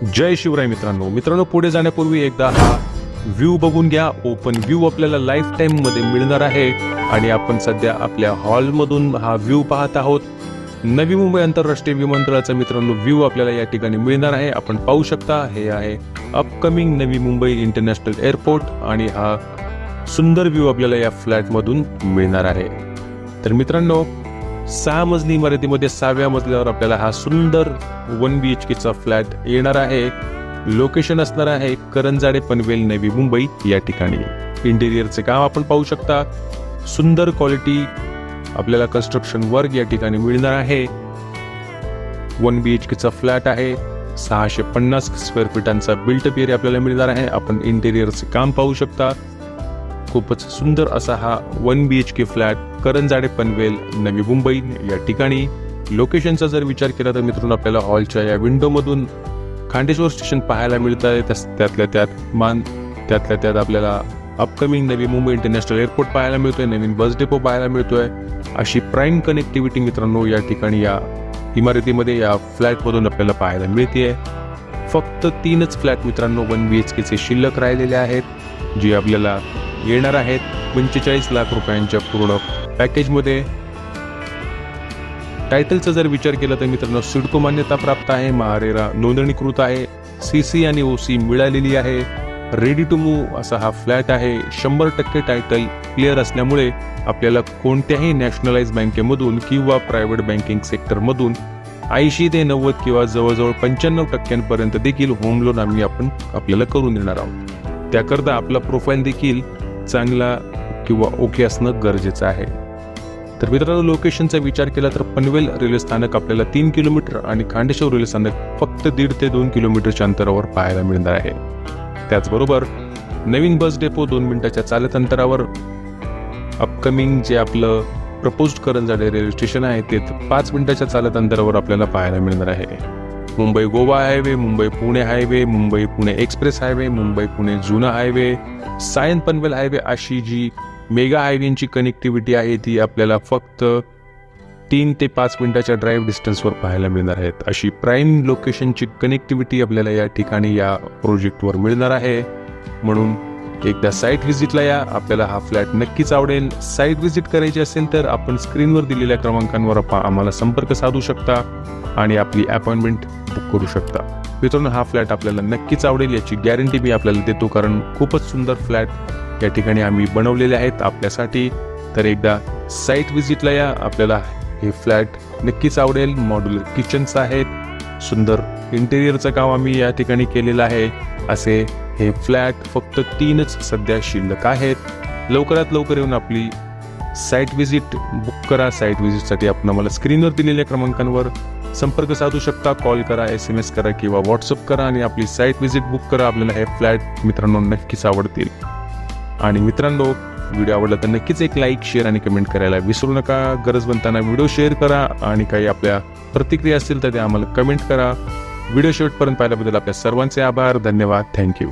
जय शिवराय मित्रांनो. मित्रांनो पुढे जाण्यापूर्वी एकदा हा व्ह्यू बघून घ्या. ओपन व्ह्यू आपल्याला लाईफ टाईममध्ये मिळणार आहे. आणि आपण सध्या आपल्या हॉलमधून हा व्ह्यू पाहत आहोत. नवी मुंबई आंतरराष्ट्रीय विमानतळाचा मित्रांनो व्ह्यू आपल्याला या ठिकाणी मिळणार आहे. आपण पाहू शकता हे आहे upcoming Navi Mumbai international airport आणि हा सुंदर व्ह्यू आपल्याला या फ्लॅटमधून मिळणार आहे. तर मित्रांनो सहा मजली इमारतीमध्ये सहाव्या मजल्यावर आपल्याला हा सुंदर वन बी एच केचा फ्लॅट येणार आहे. लोकेशन असणार आहे करंजाडे पनवेल नवी मुंबई या ठिकाणी. इंटेरियरचे काम आपण पाहू शकता. सुंदर क्वालिटी आपल्याला कन्स्ट्रक्शन वर्क या ठिकाणी मिळणार आहे. वन बी एच केचा फ्लॅट आहे. सहाशे पन्नास स्क्वेअर फीटांचा बिल्ट एरिया आपल्याला मिळणार आहे. आपण इंटेरियरचे काम पाहू शकता. खूपच सुंदर असा हा one B H K flat Karanjade Panvel Navi Mumbai या ठिकाणी. लोकेशनचा जर विचार केला तर मित्रांनो आपल्याला हॉलच्या या विंडोमधून खांडेश्वर स्टेशन पाहायला मिळत आहे त्यातल्या त्यात मान त्यातल्या त्यात आपल्याला upcoming Navi Mumbai international airport पाहायला मिळतोय. नवीन बस डेपो पाहायला मिळतोय. अशी प्राईम कनेक्टिव्हिटी मित्रांनो या ठिकाणी या इमारतीमध्ये या फ्लॅटमधून आपल्याला पाहायला मिळते फक्त तीनच फ्लॅट मित्रांनो वन बी एच केचे शिल्लक राहिलेले आहेत जे आपल्याला येणार आहेत पंचेचाळीस लाख रुपयांच्या पूर्ण पॅकेजमध्ये. टायटलचा जर विचार केला तर मित्रांनो सिडको मान्यता प्राप्त आहे महारेरा नोंदणीकृत आहे सी सी आणि ओ सी मिळालेली आहे रेडी टू मूव्ह असा हा फ्लॅट आहे शंभर टक्के टायटल क्लिअर असल्यामुळे आपल्याला कोणत्याही नॅशनलाइज बँकेमधून किंवा प्रायव्हेट बँकिंग सेक्टरमधून ऐंशी ते नव्वद किंवा जवळजवळ पंच्याण्णव टक्क्यांपर्यंत देखील होम लोन आम्ही आपण आपल्याला करून देणार आहोत. त्याकरता आपला प्रोफाईल देखील चांगला किंवा ओके असणं गरजेचं आहे. तर मित्रांनो लोकेशनचा विचार केला तर पनवेल रेल्वे स्थानक आपल्याला तीन किलोमीटर आणि खांडेश्वर रेल्वे स्थानक फक्त दीड ते दोन किलोमीटरच्या अंतरावर पाहायला मिळणार आहे. त्याचबरोबर नवीन बस डेपो दोन मिनिटाच्या चालत अंतरावर अपकमिंग जे आपलं प्रपोज करंजाडे रेल्वे स्टेशन आहे ते पाच मिनिटाच्या चालत अंतरावर आपल्याला पाहायला मिळणार आहे. Mumbai Goa highway Mumbai Pune highway Mumbai Pune express highway Mumbai Pune जुना हायवे सायन पनवेल हायवे अशी जी मेगा हायवेची कनेक्टिव्हिटी आहे ती आपल्याला फक्त तीन ते पाच मिनिटाच्या ड्राईव्ह डिस्टन्सवर पाहायला मिळणार आहेत. अशी प्राईम लोकेशनची कनेक्टिव्हिटी आपल्याला या ठिकाणी या प्रोजेक्टवर मिळणार आहे. म्हणून एकदा साईट व्हिजिटला या. आपल्याला हा फ्लॅट नक्कीच आवडेल. साईट व्हिजिट करायची असेल तर आपण स्क्रीनवर दिलेल्या क्रमांकांवर आम्हाला संपर्क साधू शकता. आणि आपली अपॉइंटमेंट करू शकता. मित्रांनो हा फ्लॅट आपल्याला नक्कीच आवडेल याची गॅरंटी मी आपल्याला देतो कारण खूपच सुंदर फ्लॅट या ठिकाणी आम्ही बनवलेले आहेत आपल्यासाठी. तर एकदा साईट व्हिजिटला या आपल्याला हे फ्लॅट नक्कीच आवडेल. मॉड्युलर किचन्स आहेत सुंदर इंटेरियरचं काम आम्ही या ठिकाणी केलेलं आहे. असे हे फ्लॅट फक्त तीनच सध्या शिल्लक आहेत. लवकरात लवकर येऊन आपली साईट व्हिजिट बुक करा. साईट व्हिजिटसाठी आपण आम्हाला स्क्रीनवर दिलेल्या क्रमांकांवर संपर्क साधू शकता. कॉल करा एस एम एस करा किंवा व्हॉट्सअप करा आणि आपली साईट व्हिजिट बुक करा. आपल्याला हे फ्लॅट मित्रांनो नक्कीच आवडतील. आणि मित्रांनो व्हिडिओ आवडला तर नक्कीच एक लाईक शेअर आणि कमेंट करायला विसरू नका. गरज बनताना व्हिडिओ शेअर करा आणि काही आपल्या प्रतिक्रिया असतील तर ते आम्हाला कमेंट करा. व्हिडिओ शेवटपर्यंत पाहिल्याबद्दल आपल्या सर्वांचे आभार. धन्यवाद. थँक्यू